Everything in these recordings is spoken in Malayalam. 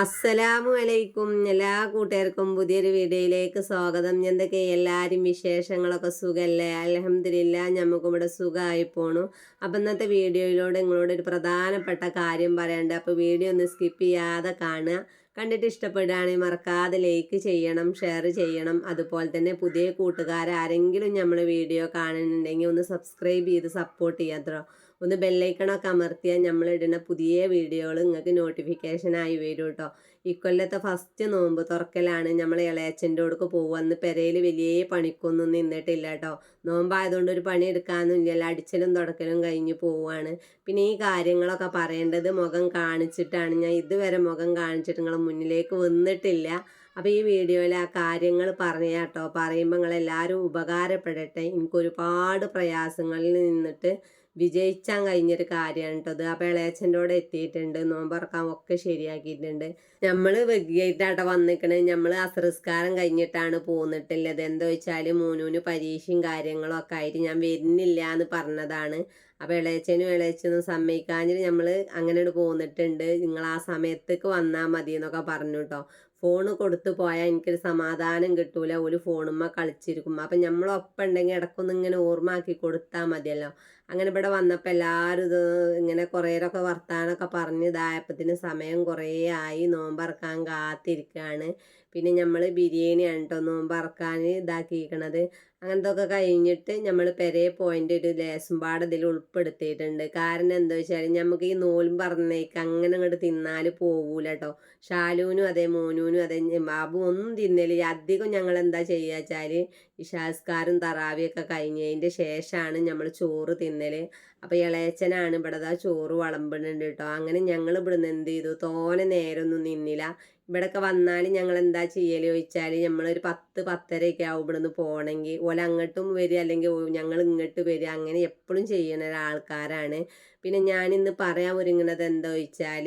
അസ്സലാമു അലൈക്കും എല്ലാ കൂട്ടുകാർക്കും പുതിയൊരു വീഡിയോയിലേക്ക് സ്വാഗതം. എന്തൊക്കെ എല്ലാവരും വിശേഷങ്ങളൊക്കെ സുഖമല്ലേ അലഹമില്ല നമുക്കും സുഖമായി പോണു. അപ്പം ഇന്നത്തെ വീഡിയോയിലൂടെ നിങ്ങളോട് ഒരു പ്രധാനപ്പെട്ട കാര്യം പറയണ്ട അപ്പോൾ വീഡിയോ ഒന്ന് സ്കിപ്പ് ചെയ്യാതെ കാണുക. കണ്ടിട്ട് ഇഷ്ടപ്പെടുകയാണെങ്കിൽ മറക്കാതെ ലൈക്ക് ചെയ്യണം ഷെയർ ചെയ്യണം. അതുപോലെ തന്നെ പുതിയ കൂട്ടുകാരാരെങ്കിലും നമ്മൾ വീഡിയോ കാണുന്നുണ്ടെങ്കിൽ ഒന്ന് സബ്സ്ക്രൈബ് ചെയ്ത് സപ്പോർട്ട് ചെയ്യാത്തോ ഒന്ന് ബെല്ലൈക്കണൊക്കെ അമർത്തിയാൽ നമ്മൾ ഇടുന്ന പുതിയ വീഡിയോകൾ നിങ്ങൾക്ക് നോട്ടിഫിക്കേഷനായി വരും കേട്ടോ ഇക്കൊല്ലത്തെ ഫസ്റ്റ് നോമ്പ് തുറക്കലാണ് നമ്മൾ ഇളയച്ചന്റെ അടുക്ക് പോകുമെന്ന് പെരയിൽ വലിയ പണിക്കൊന്നും നിന്നിട്ടില്ല കേട്ടോ നോമ്പായതുകൊണ്ട് ഒരു പണി എടുക്കാനൊന്നും ഇല്ലല്ലോ. അടിച്ചലും തുടക്കലും കഴിഞ്ഞ് പോവുകയാണ്. പിന്നെ ഈ കാര്യങ്ങളൊക്കെ പറയേണ്ടത് മുഖം കാണിച്ചിട്ടാണ്. ഞാൻ ഇതുവരെ മുഖം കാണിച്ചിട്ട് നിങ്ങൾ മുന്നിലേക്ക് വന്നിട്ടില്ല. അപ്പോൾ ഈ വീഡിയോയിൽ ആ കാര്യങ്ങൾ പറഞ്ഞ കേട്ടോ പറയുമ്പോൾ നിങ്ങളെല്ലാവരും ഉപകാരപ്പെടട്ടെ. എനിക്ക് ഒരുപാട് പ്രയാസങ്ങളിൽ നിന്നിട്ട് വിജയിച്ചാൻ കഴിഞ്ഞൊരു കാര്യമാണ് കേട്ടോ അത് അപ്പോൾ ഇളയച്ചന്റെ കൂടെ എത്തിയിട്ടുണ്ട്. നോമ്പറക്കാൻ ഒക്കെ ശരിയാക്കിയിട്ടുണ്ട്. നമ്മൾ വൈകിട്ടാട്ടോ വന്നിക്കണേ. നമ്മൾ അസരസ്കാരം കഴിഞ്ഞിട്ടാണ് പോന്നിട്ടുള്ളത്. എന്താ വെച്ചാൽ മൂന്നൂന് പരീക്ഷയും കാര്യങ്ങളും ഒക്കെ ആയിട്ട് ഞാൻ വരുന്നില്ല എന്ന് പറഞ്ഞതാണ്. അപ്പോൾ ഇളയച്ചനും ഇളയച്ചനും സമ്മതിക്കാഞ്ഞിട്ട് നമ്മൾ അങ്ങനെ പോന്നിട്ടുണ്ട്. നിങ്ങൾ ആ സമയത്തേക്ക് വന്നാൽ മതി എന്നൊക്കെ പറഞ്ഞു കേട്ടോ ഫോണ് കൊടുത്തു പോയാൽ എനിക്കൊരു സമാധാനം കിട്ടൂല. ഒരു ഫോണുമ്മ കളിച്ചിരിക്കും. അപ്പം നമ്മളൊപ്പം ഉണ്ടെങ്കിൽ ഇടക്കൊന്നും ഇങ്ങനെ ഓർമ്മാക്കി കൊടുത്താൽ മതിയല്ലോ. അങ്ങനെ ഇവിടെ വന്നപ്പോൾ എല്ലാവരും ഇത് ഇങ്ങനെ കുറേരൊക്കെ വർത്താനൊക്കെ പറഞ്ഞ് ഇതായപ്പത്തിന് സമയം കുറേ ആയി. നോമ്പറക്കാൻ കാത്തിരിക്കുകയാണ് പിന്നെ നമ്മൾ ബിരിയാണിയാണ് കേട്ടോ നോമ്പറക്കാൻ ഇതാക്കിയിരിക്കണത്. അങ്ങനത്തെ ഒക്കെ കഴിഞ്ഞിട്ട് നമ്മൾ പെരേ പോയിന്റ് ഒരു ലേശം പാട് ഇതിൽ ഉൾപ്പെടുത്തിയിട്ടുണ്ട്. കാരണം എന്താ വെച്ചാൽ നമുക്ക് ഈ നോലും പറഞ്ഞേക്ക് അങ്ങനെ അങ്ങോട്ട് തിന്നാൽ പോകൂല കേട്ടോ ഷാലൂനും അതെ മോനൂനും അതെ ബാബു ഒന്നും തിന്നൽ അധികം ഞങ്ങൾ എന്താ ചെയ്യുക വെച്ചാൽ ഇഷാസ്കാരും തറാവിയൊക്കെ കഴിഞ്ഞതിന്റെ ശേഷമാണ് നമ്മൾ ചോറ് തിന്നൽ. അപ്പോൾ ഇളയച്ചനാണ് ഇവിടെ ദാ ചോറ് വളമ്പിടുന്നുണ്ട് കേട്ടോ അങ്ങനെ ഞങ്ങൾ ഇവിടുന്ന് എന്ത് ചെയ്തു തോനെ നേരമൊന്നും നിന്നില്ല. ഇവിടെയൊക്കെ വന്നാൽ ഞങ്ങൾ എന്താ ചെയ്യൽ ചോദിച്ചാൽ നമ്മളൊരു പത്ത് പത്തരയൊക്കെ ആവും ഇവിടുന്ന് പോകണമെങ്കിൽ ഓല അങ്ങോട്ടും വരിക അല്ലെങ്കിൽ ഞങ്ങൾ ഇങ്ങോട്ട് വരിക. അങ്ങനെ എപ്പോഴും ചെയ്യുന്ന ഒരാൾക്കാരാണ്. പിന്നെ ഞാനിന്ന് പറയാൻ ഒരുങ്ങുന്നത് എന്താ ചോദിച്ചാൽ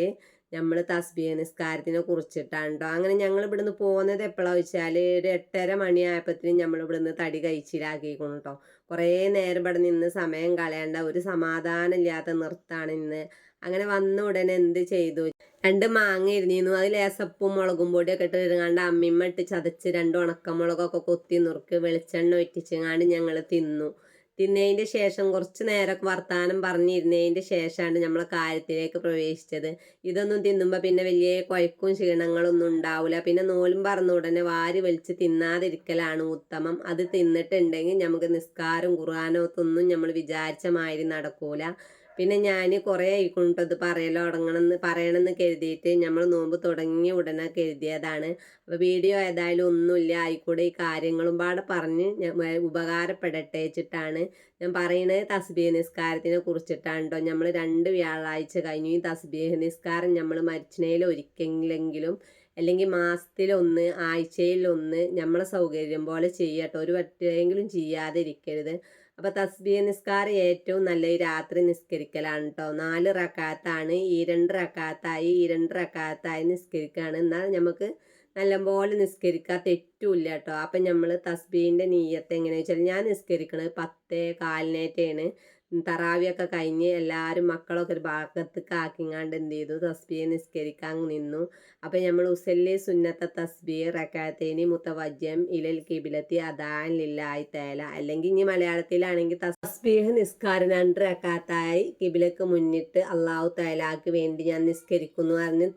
നമ്മൾ തസ്ബിയ നിസ്കാരത്തിനെ കുറിച്ചിട്ടാണ് കേട്ടോ അങ്ങനെ ഞങ്ങൾ ഇവിടുന്ന് പോകുന്നത് എപ്പോഴാണ് വെച്ചാൽ ഒരു എട്ടര മണിയായപ്പോഴത്തേനും നമ്മൾ ഇവിടുന്ന് തടി കഴിച്ചിലാക്കിക്കണം കേട്ടോ കുറേ നേരം ഇവിടെ നിന്ന് സമയം കളയേണ്ട ഒരു സമാധാനം ഇല്ലാത്ത നിർത്താണ് ഇന്ന്. അങ്ങനെ വന്ന ഉടനെ എന്ത് ചെയ്തു? രണ്ട് മാങ്ങ ഇരുന്നിരുന്നു അതിൽ ഏസപ്പും മുളകും പൊടിയൊക്കെ ഇട്ട് ഇരുങ്ങാണ്ട് അമ്മിമ്മ ഇട്ട് ചതച്ച് രണ്ട് ഉണക്കമുളകൊക്കെ കൊത്തി നുറുക്ക് വെളിച്ചെണ്ണ ഒറ്റിച്ചങ്ങാണ്ട് ഞങ്ങൾ തിന്നു. തിന്നതിന്റെ ശേഷം കുറച്ച് നേരം വർത്തമാനം പറഞ്ഞിരുന്നതിന്റെ ശേഷമാണ് നമ്മൾ കാര്യത്തിലേക്ക് പ്രവേശിച്ചത്. ഇതൊന്നും തിന്നുമ്പോൾ പിന്നെ വലിയ കുഴക്കും ക്ഷീണങ്ങളൊന്നും ഉണ്ടാവില്ല പിന്നെ നൂലും പറഞ്ഞ ഉടനെ വാരി വലിച്ച് തിന്നാതിരിക്കലാണ് ഉത്തമം. അത് തിന്നിട്ടുണ്ടെങ്കിൽ നമുക്ക് നിസ്കാരം ഖുർആാനൊത്തൊന്നും നമ്മൾ വിചാരിച്ച മാതിരി നടക്കൂല. പിന്നെ ഞാൻ കുറേ അത് പറയലോ തുടങ്ങണമെന്ന് പറയണമെന്ന് കരുതിയിട്ട് നമ്മൾ നോമ്പ് തുടങ്ങി ഉടനെ കരുതിയതാണ്. അപ്പോൾ വീഡിയോ ഏതായാലും ഒന്നുമില്ല ആയിക്കൂടെ ഈ കാര്യങ്ങളും പാടെ പറഞ്ഞ് ഉപകാരപ്പെടട്ടെ വെച്ചിട്ടാണ് ഞാൻ പറയുന്നത് തസ്ബീഹ് നിസ്കാരത്തിനെ കുറിച്ചിട്ടാണ് കേട്ടോ നമ്മൾ രണ്ട് വ്യാഴാഴ്ച കഴിഞ്ഞു. ഈ തസ്ബീഹ് നിസ്കാരം നമ്മൾ മരിച്ചനയിൽ ഒരിക്കലെങ്കിലും അല്ലെങ്കിൽ മാസത്തിലൊന്ന് ആഴ്ചയിലൊന്ന് നമ്മളെ സൗകര്യം പോലെ ചെയ്യട്ടോ. ഒരു പറ്റുമെങ്കിലും ചെയ്യാതെ ഇരിക്കരുത് അപ്പോൾ തസ്ബീ നിസ്കാരം ഏറ്റവും നല്ല ഈ രാത്രി നിസ്കരിക്കലാണ് കേട്ടോ നാല് റക്കാത്താണ് ഈ രണ്ട് റക്കാത്തായി ഈ രണ്ട് റക്കാത്തായി നിസ്കരിക്കുകയാണ് എന്നാൽ നമുക്ക് നല്ലപോലെ നിസ്കരിക്കാൻ തെറ്റുമില്ല കേട്ടോ അപ്പം നമ്മൾ തസ്ബീന്റെ നീയത്ത് എങ്ങനെയാ വെച്ചാൽ ഞാൻ നിസ്കരിക്കണത് പത്തേ കാലിനേറ്റാണ് തറാവിയൊക്കെ കഴിഞ്ഞ് എല്ലാവരും മക്കളൊക്കെ ഒരു ഭാഗത്തേക്ക് ആക്കിങ്ങാണ്ട് എന്ത് ചെയ്തു? തസ്ബിയെ നിസ്കരിക്കാൻ നിന്നു. അപ്പം നമ്മൾ ഉസല്ലി സുന്നത്ത തസ്ബി റക്കാത്തേനി മുത്തവജ്യം ഇലൽ കിബിലത്തി അദാൻ ലില്ലായി തേല അല്ലെങ്കിൽ ഇനി മലയാളത്തിലാണെങ്കിൽ തസ്ബീഹ് നിസ്കാരം രണ്ട് റക്കാത്തായി കിബിലക്ക് മുന്നിട്ട് അള്ളാഹു തേലാക്ക് വേണ്ടി ഞാൻ നിസ്കരിക്കുന്നു പറഞ്ഞ്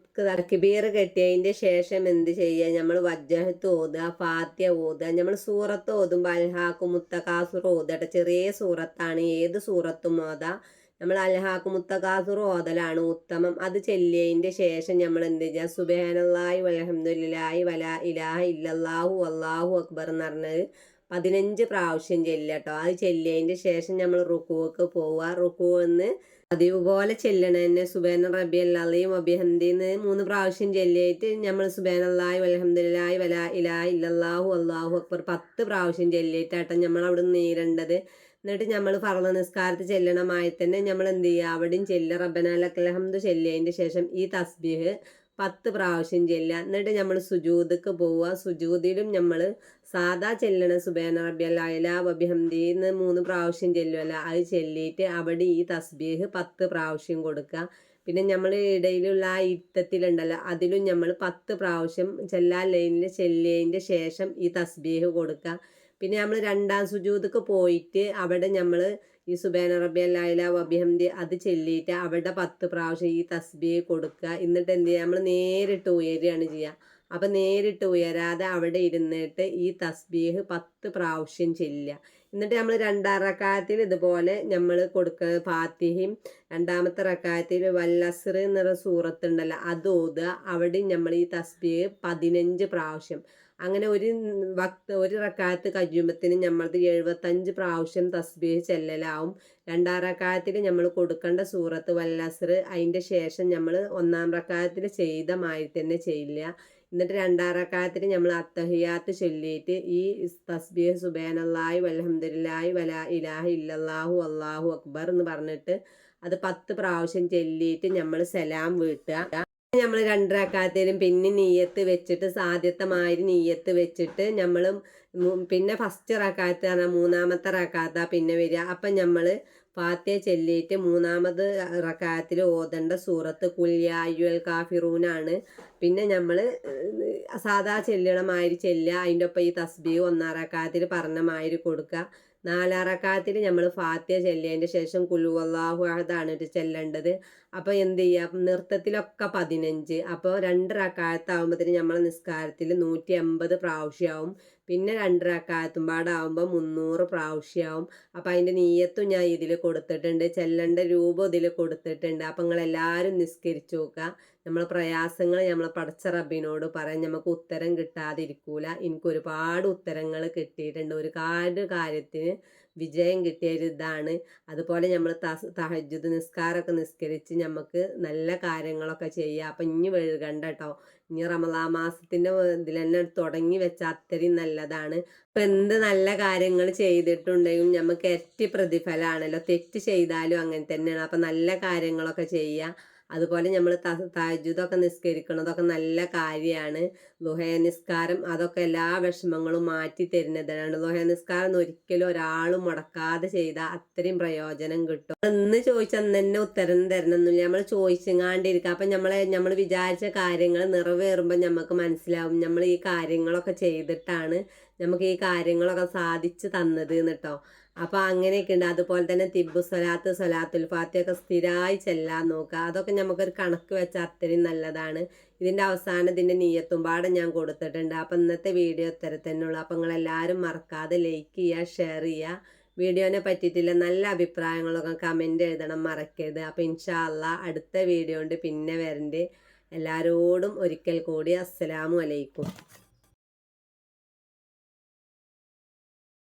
കിബീർ കെട്ടിയതിന്റെ ശേഷം എന്ത് ചെയ്യുക നമ്മൾ വജ്ജഹത്ത് ഓതുക ഫാത്യ ഓതുക നമ്മൾ സൂറത്ത് ഓതുമ്പോൾ ബൽഹാക്കും മുത്തക്കാസുർ ഓതട്ടെ ചെറിയ സൂറത്താണ്. ഏത് സൂറ സൂറത്തും ഓതാം നമ്മൾ അൽഹാക്ക് മുത്തഖാസുർ ഓതലാണ് ഉത്തമം. അത് ചെല്ലിയതിന്റെ ശേഷം നമ്മൾ എന്ത് ചെയ്യുക സുബേനല്ലായി വലഹമുല്ലാഹി വല ഇലാഹ ഇല്ലല്ലാഹു അള്ളാഹു അക്ബർ എന്ന് പറഞ്ഞത് പതിനഞ്ച് പ്രാവശ്യം ചെല്ലട്ടോ അത് ചെല്ലിയതിന്റെ ശേഷം നമ്മൾ റുക്കുവക്ക് പോവുക. റുക്കുവെന്ന് പതിവ് പോലെ ചെല്ലണം തന്നെ. സുബേന റബി അല്ലാഹയും അബിഹന്ദിന്ന് മൂന്ന് പ്രാവശ്യം ചെല്ലിയിട്ട് നമ്മൾ സുബേനല്ലായി വലഹമുല്ലാഹി വല ഇലാഹ ഇല്ലല്ലാഹു അള്ളാഹു അക്ബർ പത്ത് പ്രാവശ്യം ചെല്ലിയിട്ടാട്ടോ നമ്മൾ അവിടെ നേരേണ്ടത്. എന്നിട്ട് നമ്മൾ ഫർള നിസ്കാരത്ത് ചെല്ലണമായി തന്നെ നമ്മൾ എന്ത് ചെയ്യുക അവിടെയും ചെല്ലുക റബ്ബനാലക്കലഹമ്മദ് ചെല്ലിയതിന്റെ ശേഷം ഈ തസ്ബീഹ് പത്ത് പ്രാവശ്യം ചെല്ലുക. എന്നിട്ട് നമ്മൾ സുജൂദക്ക് പോവുക. സുജൂദിലും നമ്മൾ സാദാ ചെല്ലണ സുബേന റബ്ബി അല്ല വബിഹംദി എന്ന് മൂന്ന് പ്രാവശ്യം ചെല്ലുമല്ല അത് ചെല്ലിയിട്ട് അവിടെ ഈ തസ്ബീഹ് പത്ത് പ്രാവശ്യം കൊടുക്കുക. പിന്നെ നമ്മൾ ഇടയിലുള്ള ആ ഇരുത്തത്തിലുണ്ടല്ലോ അതിലും നമ്മൾ പത്ത് പ്രാവശ്യം ചെല്ലാ ലൈനിൽ ചെല്ലിയതിന്റെ ശേഷം ഈ തസ്ബീഹ് കൊടുക്കുക. പിന്നെ നമ്മൾ രണ്ടാം സുജൂദക്ക് പോയിട്ട് അവിടെ നമ്മൾ ഈ സുബേന റബി അല്ലായില വബിഹംദി അത് ചെല്ലിയിട്ട് അവിടെ പത്ത് പ്രാവശ്യം ഈ തസ്ബീഹ് കൊടുക്കുക. എന്നിട്ട് എന്ത് ചെയ്യുക? നമ്മൾ നേരിട്ട് ഉയരുകയാണ് ചെയ്യുക. അപ്പം നേരിട്ട് ഉയരാതെ അവിടെ ഇരുന്നിട്ട് ഈ തസ്ബീഹ് പത്ത് പ്രാവശ്യം ചെല്ലുക. എന്നിട്ട് നമ്മൾ രണ്ടാം റക്കായത്തിൽ ഇതുപോലെ നമ്മൾ കൊടുക്കുന്ന ഫാത്തിഹിം രണ്ടാമത്തെ റക്കായത്തിൽ വല്ലസർ എന്നൊരു സൂറത്തുണ്ടല്ലോ അത് ഓതുക. അവിടെ നമ്മൾ ഈ തസ്ബീഹ് പതിനഞ്ച് പ്രാവശ്യം. അങ്ങനെ ഒരു വക്ത ഒരു റക്കാലത്ത് കഴിയുമ്പത്തിന് നമ്മളത് എഴുപത്തഞ്ച് പ്രാവശ്യം തസ്ബീഹ് ചെല്ലലാവും. രണ്ടാം റക്കാലത്തിൽ നമ്മൾ കൊടുക്കേണ്ട സൂറത്ത് വല്ലസർ അതിന്റെ ശേഷം നമ്മൾ ഒന്നാം റക്കാലത്തിൽ ചെയ്ത മാതിരി തന്നെ ചെയ്യില്ല. എന്നിട്ട് രണ്ടാം റക്കാലത്തിൽ നമ്മൾ അത്തഹിയാത്ത് ചൊല്ലിയിട്ട് ഈ തസ്ബീഹ് സുബേനല്ലായി വലഹമ്മദില്ലായി വല ഇലാഹ ഇല്ലല്ലാഹു അള്ളാഹു അക്ബർ എന്ന് പറഞ്ഞിട്ട് അത് പത്ത് പ്രാവശ്യം ചൊല്ലിയിട്ട് നമ്മൾ സലാം വീട്ടുക നമ്മൾ രണ്ടരക്കാലത്തേലും പിന്നെ നീയത്ത് വെച്ചിട്ട് സാധ്യത്തെ മാതിരി നീയത്ത് വെച്ചിട്ട് നമ്മൾ പിന്നെ ഫസ്റ്റ് റക്കാത്ത പറഞ്ഞാൽ മൂന്നാമത്തെ റക്കാത്ത പിന്നെ വരിക. അപ്പം നമ്മൾ ഫാത്തിയ ചെല്ലിയിട്ട് മൂന്നാമത് റക്കാത്തിൽ ഓതണ്ട സൂറത്ത് കുല്യ അയ്യുൽ കാഫിറൂനാണ്. പിന്നെ നമ്മൾ സാധാ ചെല്ലണ മാതിരി ചെല്ലുക അതിന്റെ ഒപ്പം ഈ തസ്ബീ ഒന്നാം റക്കാത്തിൽ പറഞ്ഞ മാതിരി കൊടുക്കുക നാലാം റക്കാത്തിൽ നമ്മൾ ഫാത്തിയ ചെല്ലിയതിന്റെ ശേഷം കുലുവള്ളാഹു അഹദാണ് ഒരു ചെല്ലേണ്ടത്. അപ്പോൾ എന്ത് ചെയ്യുക നൃത്തത്തിലൊക്കെ പതിനഞ്ച്. അപ്പോൾ രണ്ട് നമ്മളെ നിസ്കാരത്തിൽ നൂറ്റി അമ്പത് പ്രാവശ്യമാവും പിന്നെ രണ്ട് റക്കാലത്തും പാടാവുമ്പോൾ മുന്നൂറ് പ്രാവശ്യമാവും അപ്പോൾ അതിന്റെ നീയത്തും ഞാൻ ഇതിൽ കൊടുത്തിട്ടുണ്ട്. ചെല്ലേണ്ട രൂപം ഇതിൽ കൊടുത്തിട്ടുണ്ട്. അപ്പം നിങ്ങളെല്ലാവരും നിസ്കരിച്ചു നോക്കുക നമ്മളെ പ്രയാസങ്ങൾ നമ്മളെ പടച്ച റബ്ബിനോട് പറയാൻ നമുക്ക് ഉത്തരം കിട്ടാതിരിക്കൂല. എനിക്ക് ഒരുപാട് ഉത്തരങ്ങൾ കിട്ടിയിട്ടുണ്ട്. ഒരു കാട് കാര്യത്തിന് വിജയം കിട്ടിയ ഒരു ഇതാണ്. അതുപോലെ നമ്മൾ തഹജുദ് നിസ്കാരമൊക്കെ നിസ്കരിച്ച് നമുക്ക് നല്ല കാര്യങ്ങളൊക്കെ ചെയ്യുക അപ്പം ഇനി വെഴുകണ്ട കേട്ടോ ഇനി റമദാ മാസത്തിന്റെ ഇതിൽ തന്നെ തുടങ്ങി വെച്ചാൽ അത്രയും നല്ലതാണ്. അപ്പം എന്ത് നല്ല കാര്യങ്ങൾ ചെയ്തിട്ടുണ്ടെങ്കിലും നമുക്ക് എറ്റ് പ്രതിഫലമാണല്ലോ തെറ്റ് ചെയ്താലും അങ്ങനെ തന്നെയാണ്. അപ്പം നല്ല കാര്യങ്ങളൊക്കെ ചെയ്യുക അതുപോലെ നമ്മൾ തജുദൊക്കെ നിസ്കരിക്കുന്നതൊക്കെ നല്ല കാര്യമാണ്. ലുഹയ നിസ്കാരം അതൊക്കെ എല്ലാ വിഷമങ്ങളും മാറ്റി തരുന്നതാണ്. ലുഹയ നിസ്കാരം ഒരിക്കലും ഒരാളും മുടക്കാതെ ചെയ്താൽ അത്രയും പ്രയോജനം കിട്ടും. എന്ന് ചോദിച്ചാൽ തന്നെ ഉത്തരം തരണമെന്നില്ല. നമ്മൾ ചോദിച്ചങ്ങാണ്ടിരിക്കുക അപ്പം നമ്മളെ നമ്മൾ വിചാരിച്ച കാര്യങ്ങൾ നിറവേറുമ്പോൾ നമുക്ക് മനസ്സിലാവും. നമ്മൾ ഈ കാര്യങ്ങളൊക്കെ ചെയ്തിട്ടാണ് നമുക്ക് ഈ കാര്യങ്ങളൊക്കെ സാധിച്ചു തന്നത് കേട്ടോ അപ്പോൾ അങ്ങനെയൊക്കെ ഉണ്ട് അതുപോലെ തന്നെ തിബു സ്വലാത്ത് സ്വലാത്തുൽ ഫാത്തിയൊക്കെ സ്ഥിരമായി ചെല്ലാൻ നോക്കുക. അതൊക്കെ നമുക്കൊരു കണക്ക് വെച്ച അത്രയും നല്ലതാണ്. ഇതിന്റെ അവസാനം ഇതിന്റെ നീയത്തുമ്പാടെ ഞാൻ കൊടുത്തിട്ടുണ്ട്. അപ്പം ഇന്നത്തെ വീഡിയോ ഇത്തരത്തന്നെയുള്ളൂ അപ്പം നിങ്ങളെല്ലാവരും മറക്കാതെ ലൈക്ക് ചെയ്യുക ഷെയർ ചെയ്യുക. വീഡിയോനെ പറ്റിയിട്ടില്ല നല്ല അഭിപ്രായങ്ങളൊക്കെ കമന്റ് എഴുതണം മറക്കരുത്. അപ്പോൾ ഇൻഷാല്ല അടുത്ത വീഡിയോ ഉണ്ട് പിന്നെ വരണ്ട്. എല്ലാവരോടും ഒരിക്കൽ കൂടി അസ്സലാമു അലൈക്കും.